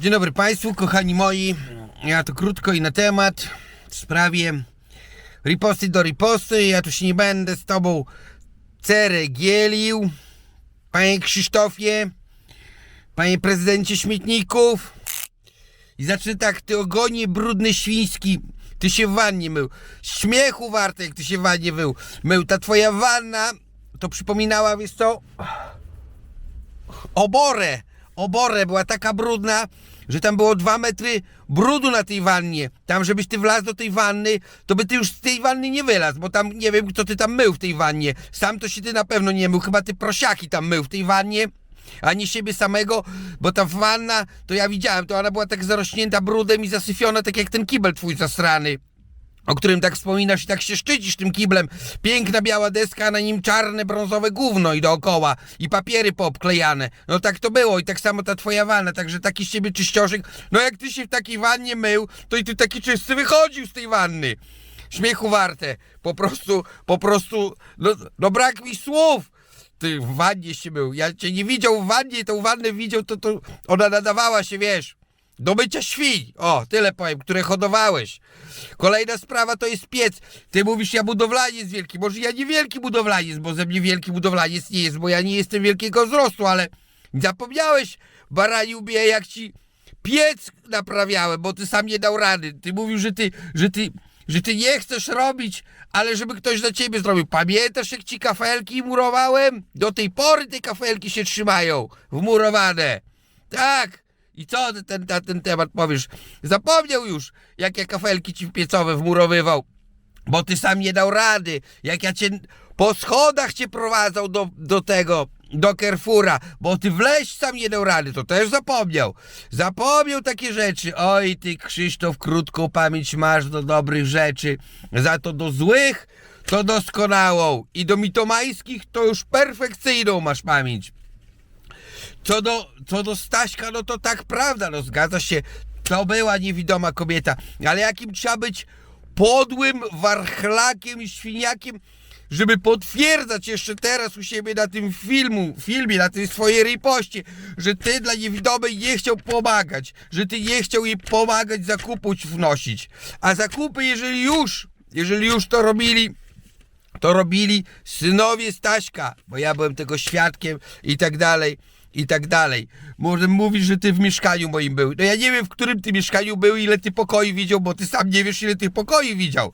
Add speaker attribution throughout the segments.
Speaker 1: Dzień dobry Państwu, kochani moi. Ja to krótko i na temat w sprawie riposty do riposty. Ja tu się nie będę z Tobą ceregielił. Panie Krzysztofie, Panie Prezydencie Śmietników. I zacznę tak, Ty ogonie brudny świński. Ty się w wannie mył. Śmiechu warte, jak Ty się w wannie mył. mył. Ta Twoja wanna to przypominała, wiesz co, oborę. Oborę była taka brudna, że tam było dwa metry brudu na tej wannie. Tam, żebyś ty wlazł do tej wanny, to by ty już z tej wanny nie wylazł, bo tam nie wiem, kto ty tam mył w tej wannie. Sam to się ty na pewno nie mył, chyba ty prosiaki tam mył w tej wannie. A nie siebie samego, bo ta wanna, to ja widziałem, to ona była tak zarośnięta brudem i zasyfiona, tak jak ten kibel twój zasrany o którym tak wspominasz i tak się szczycisz tym kiblem. Piękna biała deska, a na nim czarne, brązowe gówno i dookoła. I papiery poobklejane. No tak to było i tak samo ta twoja wanna, także taki z ciebie czyścioszek. No jak ty się w takiej wannie mył, to i ty taki czysty wychodził z tej wanny. Śmiechu warte. Po prostu, po prostu, no, no brak mi słów. Ty w wannie się mył. Ja cię nie widział w wannie, tą wannę widział, to, to ona nadawała się, wiesz, do mycia świń. O, tyle powiem, które hodowałeś. Kolejna sprawa to jest piec. Ty mówisz, ja budowlaniec wielki. Może ja nie wielki budowlaniec, bo ze mnie wielki budowlaniec nie jest, bo ja nie jestem wielkiego wzrostu, ale zapomniałeś, barani ubije, jak ci piec naprawiałem, bo ty sam nie dał rady. Ty mówił, że ty, że ty, że ty nie chcesz robić, ale żeby ktoś za ciebie zrobił. Pamiętasz, jak ci kafelki murowałem? Do tej pory te kafelki się trzymają, wmurowane. Tak. I co ten, na ten temat powiesz? Zapomniał już, jak ja kafelki ci w piecowe wmurowywał. Bo ty sam nie dał rady. Jak ja cię po schodach cię prowadzał do, do tego, do Kerfura, bo ty wleź sam nie dał rady, to też zapomniał. Zapomniał takie rzeczy. Oj, ty Krzysztof, krótką pamięć masz do dobrych rzeczy. Za to do złych to doskonałą. I do mitomańskich to już perfekcyjną masz pamięć. Co do, co do Staśka, no to tak prawda, no zgadza się, to była niewidoma kobieta, ale jakim trzeba być podłym warchlakiem i świniakiem, żeby potwierdzać jeszcze teraz u siebie na tym filmu, filmie, na tej swojej ripoście, że ty dla niewidomej nie chciał pomagać, że ty nie chciał jej pomagać zakupów wnosić. A zakupy, jeżeli już, jeżeli już to robili, to robili synowie Staśka, bo ja byłem tego świadkiem i tak dalej, i tak dalej. Może mówisz, że ty w mieszkaniu moim był. No ja nie wiem, w którym ty mieszkaniu był, ile ty pokoi widział, bo ty sam nie wiesz, ile tych pokoi widział.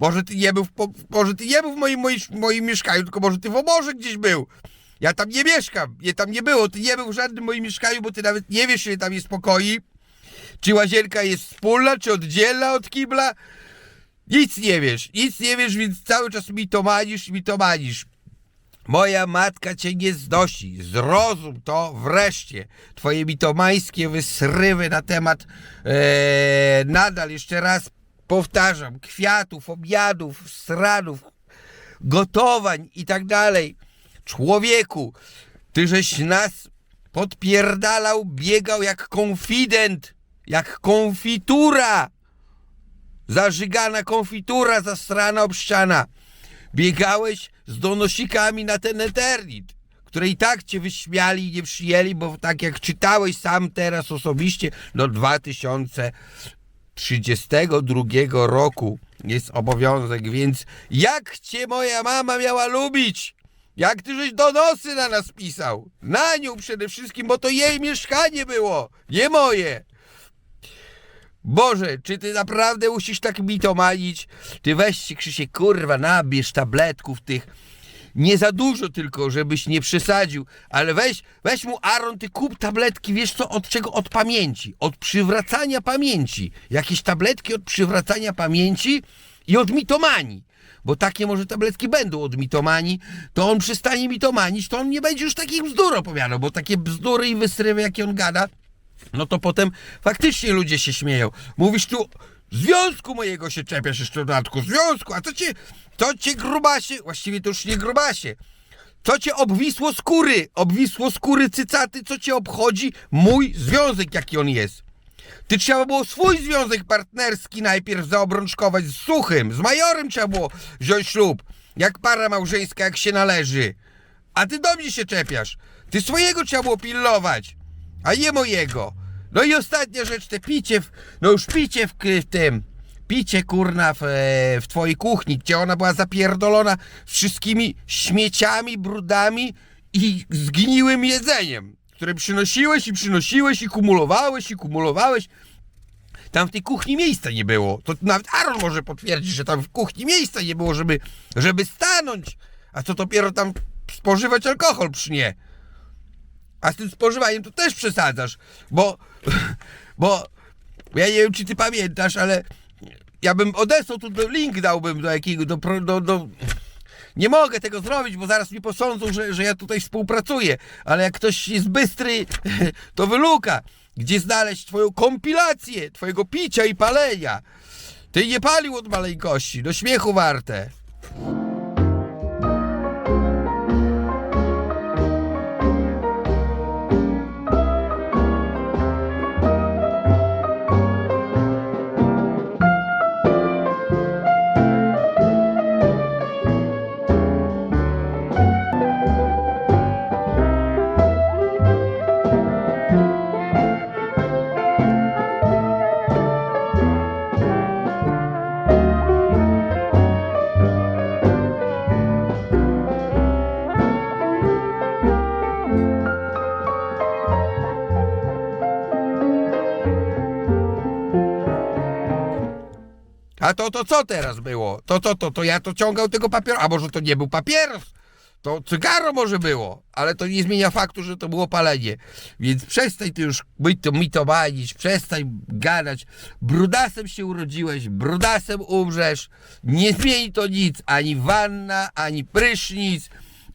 Speaker 1: Może ty nie był w, może ty nie był w moim, moim, moim mieszkaniu, tylko może ty w oborze gdzieś był. Ja tam nie mieszkam, mnie tam nie było, ty nie był w żadnym moim mieszkaniu, bo ty nawet nie wiesz, ile tam jest pokoi. Czy łazienka jest wspólna, czy oddzielna od kibla. Nic nie wiesz, nic nie wiesz, więc cały czas mi to manisz, mi to manisz. Moja matka cię nie znosi. Zrozum to wreszcie. Twoje mitomańskie wysrywy na temat e, nadal, jeszcze raz powtarzam, kwiatów, obiadów, sranów, gotowań i tak dalej. Człowieku, ty żeś nas podpierdalał, biegał jak konfident, jak konfitura. Zażygana konfitura zastrana obszczana. Biegałeś z donosikami na ten Eternit, które i tak cię wyśmiali i nie przyjęli, bo tak jak czytałeś sam teraz osobiście, do 2032 roku jest obowiązek, więc jak cię moja mama miała lubić? Jak ty żeś donosy na nas pisał? Na nią przede wszystkim, bo to jej mieszkanie było, nie moje. Boże, czy ty naprawdę musisz tak mitomanić? Ty weź się, Krzysiek, kurwa, nabierz tabletków tych. Nie za dużo tylko, żebyś nie przesadził, ale weź, weź mu Aaron, ty kup tabletki, wiesz co, od czego? Od pamięci, od przywracania pamięci. Jakieś tabletki od przywracania pamięci i od mitomanii. Bo takie może tabletki będą od mitomanii, to on przestanie mitomanić, to on nie będzie już takich bzdur opowiadał, bo takie bzdury i wysrywy, jakie on gada, no to potem faktycznie ludzie się śmieją. Mówisz tu, związku mojego się czepiasz jeszcze w dodatku, związku, a co cię, co cię grubasie, właściwie to już nie grubasie, co cię obwisło skóry, obwisło skóry cycaty, co cię obchodzi mój związek, jaki on jest. Ty trzeba było swój związek partnerski najpierw zaobrączkować z suchym, z majorem trzeba było wziąć ślub, jak para małżeńska, jak się należy. A ty do mnie się czepiasz. Ty swojego trzeba było pilnować, a nie mojego. No i ostatnia rzecz, te picie, w, no już picie w, w tym, picie kurna w, e, w twojej kuchni, gdzie ona była zapierdolona wszystkimi śmieciami, brudami i zgniłym jedzeniem, które przynosiłeś i przynosiłeś i kumulowałeś i kumulowałeś. Tam w tej kuchni miejsca nie było. To nawet Aaron może potwierdzić, że tam w kuchni miejsca nie było, żeby, żeby stanąć. A co dopiero tam spożywać alkohol przy nie. A z tym spożywaniem to też przesadzasz, bo, bo ja nie wiem, czy ty pamiętasz, ale ja bym odesłał tu link dałbym do jakiego, do, do, do... Nie mogę tego zrobić, bo zaraz mi posądzą, że, że ja tutaj współpracuję, ale jak ktoś jest bystry, to wyluka, gdzie znaleźć twoją kompilację twojego picia i palenia. Ty nie palił od maleńkości, do śmiechu warte. A to, to co teraz było? To, to, to, to ja to ciągał tego papieru. A może to nie był papieros? To cygaro może było, ale to nie zmienia faktu, że to było palenie. Więc przestań ty już mito, mitomanić, przestań gadać. Brudasem się urodziłeś, brudasem umrzesz. Nie zmieni to nic, ani wanna, ani prysznic,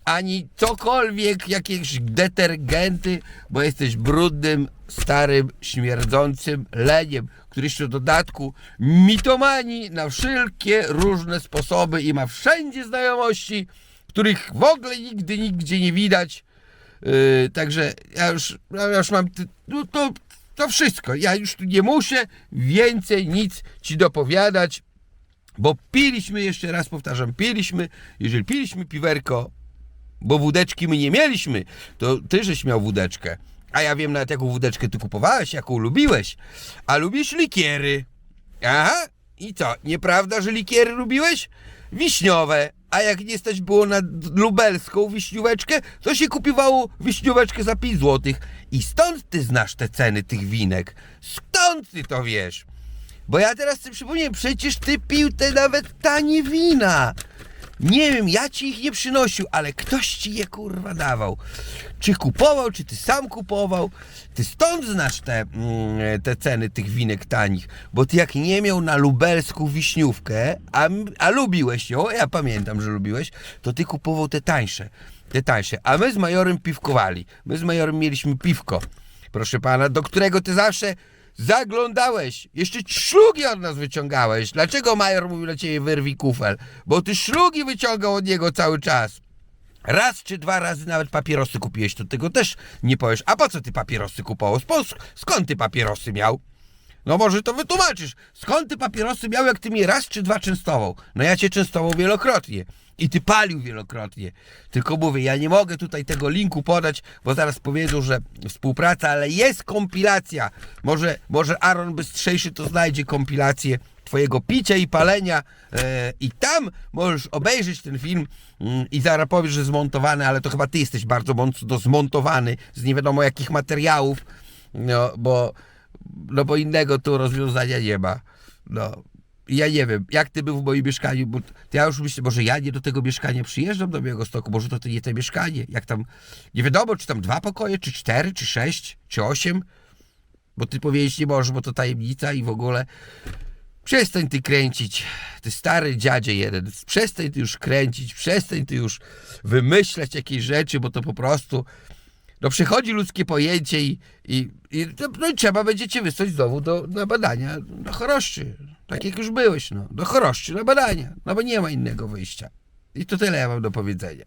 Speaker 1: ani cokolwiek, jakieś detergenty, bo jesteś brudnym, starym, śmierdzącym leniem, który jeszcze w dodatku mitomani na wszelkie różne sposoby i ma wszędzie znajomości, których w ogóle nigdy, nigdzie nie widać. Yy, także ja już, ja już mam no to, to wszystko. Ja już tu nie muszę więcej nic ci dopowiadać. Bo piliśmy, jeszcze raz powtarzam, piliśmy, jeżeli piliśmy piwerko, bo wódeczki my nie mieliśmy, to ty żeś miał wódeczkę. A ja wiem nawet jaką wódeczkę ty kupowałeś, jaką lubiłeś. A lubisz likiery. Aha, i co, nieprawda, że likiery lubiłeś? Wiśniowe. A jak nie stać było na lubelską wiśnióweczkę, to się kupowało wiśnióweczkę za 5 złotych. I stąd ty znasz te ceny tych winek. Stąd ty to wiesz. Bo ja teraz sobie przypomniałem, przecież ty pił te nawet tanie wina. Nie wiem, ja ci ich nie przynosił, ale ktoś ci je kurwa dawał. Czy kupował, czy ty sam kupował? Ty stąd znasz te, mm, te ceny tych winek tanich. Bo ty jak nie miał na lubelską wiśniówkę, a, a lubiłeś ją, ja pamiętam, że lubiłeś, to ty kupował te tańsze. Te tańsze. A my z majorem piwkowali. My z majorem mieliśmy piwko, proszę pana, do którego ty zawsze zaglądałeś. Jeszcze szlugi od nas wyciągałeś. Dlaczego major mówił na ciebie wyrwij kufel? Bo ty szlugi wyciągał od niego cały czas. Raz czy dwa razy nawet papierosy kupiłeś, to tego też nie powiesz. A po co ty papierosy kupował? Skąd ty papierosy miał? No może to wytłumaczysz. Skąd ty papierosy miał, jak ty mnie raz czy dwa częstował? No ja cię częstował wielokrotnie. I ty palił wielokrotnie. Tylko mówię, ja nie mogę tutaj tego linku podać, bo zaraz powiedzą, że współpraca, ale jest kompilacja. Może, może Aaron Bystrzejszy to znajdzie kompilację twojego picia i palenia e, i tam możesz obejrzeć ten film mm, i zaraz powiesz, że zmontowany, ale to chyba ty jesteś bardzo mocno zmontowany z nie wiadomo jakich materiałów, no bo, no bo innego tu rozwiązania nie ma. No. Ja nie wiem, jak ty był w moim mieszkaniu, bo ja już myślę, może ja nie do tego mieszkania przyjeżdżam do Białegostoku, może to, to nie te mieszkanie, jak tam, nie wiadomo, czy tam dwa pokoje, czy cztery, czy sześć, czy osiem, bo ty powiedzieć nie możesz, bo to tajemnica i w ogóle. Przestań ty kręcić, ty stary dziadzie jeden, przestań ty już kręcić, przestań ty już wymyślać jakieś rzeczy, bo to po prostu, no przychodzi ludzkie pojęcie i, i, i to, no i trzeba będzie cię wysłać znowu do, na badania do choroszczy, tak jak już byłeś, no, do choroszczy, na badania, no bo nie ma innego wyjścia. I to tyle ja mam do powiedzenia.